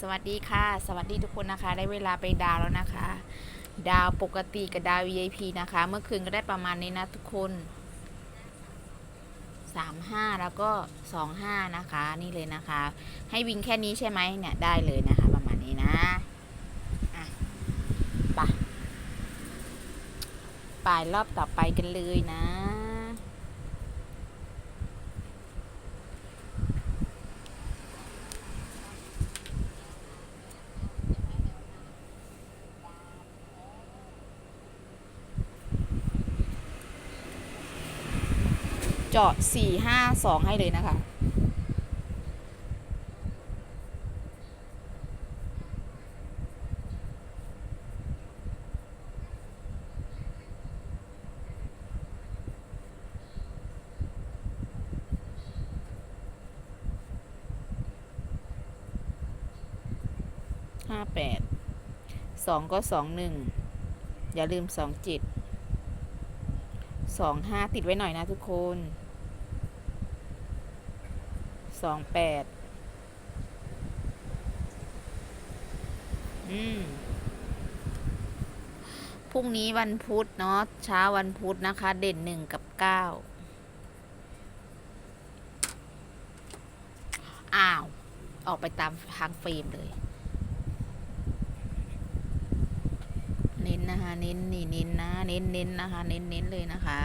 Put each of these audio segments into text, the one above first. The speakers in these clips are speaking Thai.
สวัสดีค่ะ สวัสดีทุกคนนะคะ ได้เวลาไปดาวแล้วนะคะ ดาวปกติกับดาว VIP นะคะ เมื่อคืนก็ได้ประมาณนี้นะทุกคน35แล้วก็25นะคะ นี่เลยนะคะ ให้วิ่งแค่นี้ใช่ไหมเนี่ยได้เลยนะคะ ประมาณนี้นะอะไปไปรอบต่อไปกันเลยนะ เจาะสี่ห้าสองให้เลยนะคะ ห้าแปด สองก็สองหนึ่ง อย่าลืมสองจิตสองห้าติดไว้หน่อยนะทุกคน สองแปดอืมพรุ่งนี้วันพุธเนาะเช้าวันพุธนะคะ เด่นหนึ่งกับเก้าอ้าว ออกไปตามทางเฟรมเลย เน้นนะคะ เน้นนี่เน้นนะ เน้นเน้นนะคะ เน้นเน้นเลยนะคะ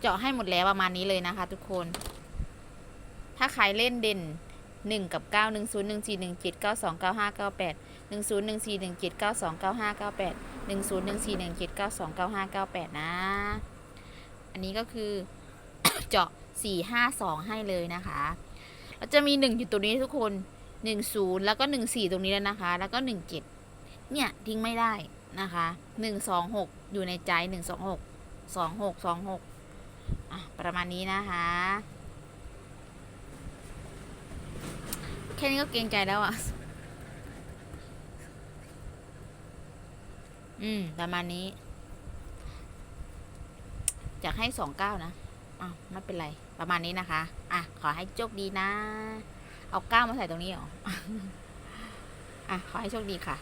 เจาะให้หมดแล้วประมาณนี้เลยนะคะ ทุกคน ถ้าใครเล่นเด่น 1 กับ 9 1 0 1 4 1 7 9 2 9 5 9 8 1 0 1 4 1 7 9 2 9 5 9 8 1 0 1 4 1 7 9 2 9 5 9 8 นะ อันนี้ก็คือเจาะ 4 5 2 ให้เลยนะคะเราจะมี 1 อยู่ตรงนี้ทุกคน 1 0 แล้วก็ 1 4 ตรงนี้แล้วนะคะ แล้วก็ 1 7 เนี่ย ทิ้งไม่ได้นะคะ 1 2 6 อยู่ในใจ 1 2 6 2 6 2 6 ประมาณนี้นะคะ แค่นี้ก็เกรงใจแล้วอะ อืม ประมาณนี้อยากให้สองเก้านะอะไม่เป็นไร ประมาณนี้นะคะ อะ ขอให้โชคดีนะ เอาเก้ามาใส่ตรงนี้เหรอ อะ ขอให้โชคดีค่ะ